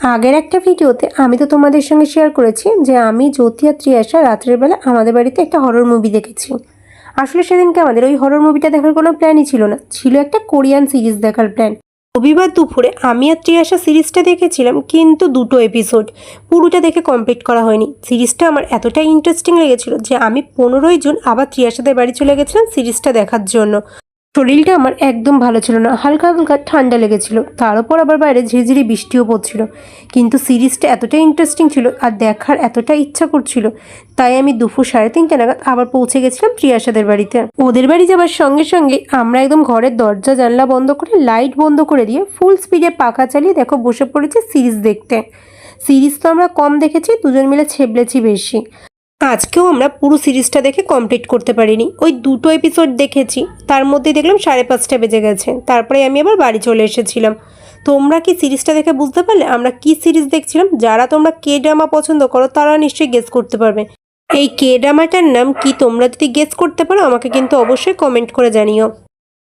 আগের একটা ভিডিওতে আমি তো তোমাদের সঙ্গে শেয়ার করেছি যে আমি জ্যোতি আর ত্রিয়াশা রাত্রের বেলা আমাদের বাড়িতে একটা হরর মুভি দেখেছি। আসলে সেদিনকে আমাদের ওই হরর মুভিটা দেখার কোনো প্ল্যানই ছিল না। ছিল একটা কোরিয়ান সিরিজ দেখার প্ল্যান রবিবার দুপুরে আমি আর ত্রিয়াশা সিরিজটা দেখেছিলাম, কিন্তু দুটো এপিসোড পুরোটা দেখে কমপ্লিট করা হয়নি। সিরিজটা আমার এতটাই ইন্টারেস্টিং লেগেছিল যে আমি পনেরোই জুন আবার ত্রিয়াশাদের বাড়ি চলে গেছিলাম সিরিজটা দেখার জন্য। শরীরটা আমার একদম ভালো ছিল না, হালকা হালকা ঠান্ডা লেগেছিল। তার উপর আবার বাইরে ঝিরিঝিরি বৃষ্টিও পড়ছিল। কিন্তু সিরিজটা এতটাই ইন্টারেস্টিং ছিল আর দেখার এতটা ইচ্ছা করছিল, তাই আমি দুপুর সাড়ে তিনটে নাগাদ আবার পৌঁছে গেছিলাম প্রিয়াসাদের বাড়িতে। ওদের বাড়ি যাবার সঙ্গে সঙ্গে আমরা একদম ঘরের দরজা, জানলা বন্ধ করে লাইট বন্ধ করে দিয়ে ফুল স্পিডে পাখা চালিয়ে দেখো বসে পড়েছে সিরিজ দেখতে। সিরিজ তো আমরা কম দেখেছি, দুজন মিলে ছেবলেছি বেশি। আজকেও আমরা পুরো সিরিজটা দেখে কমপ্লিট করতে পারিনি। ওই দুটো এপিসোড দেখেছি, তার মধ্যে দেখলাম সাড়ে পাঁচটা বেজে গেছে। তারপরে আমি আবার বাড়ি চলে এসেছিলাম। তোমরা কি সিরিজটা দেখে বুঝতে পারলে? আমরা কি সিরিজ দেখছিলাম? যারা তোমরা কে ড্রামা পছন্দ করো, তারা নিশ্চয়ই গেস করতে পারবে। এই কে ড্রামাটার নাম কি তোমরা যদি গেস করতে পারো, আমাকে কিন্তু অবশ্যই কমেন্ট করে জানিও।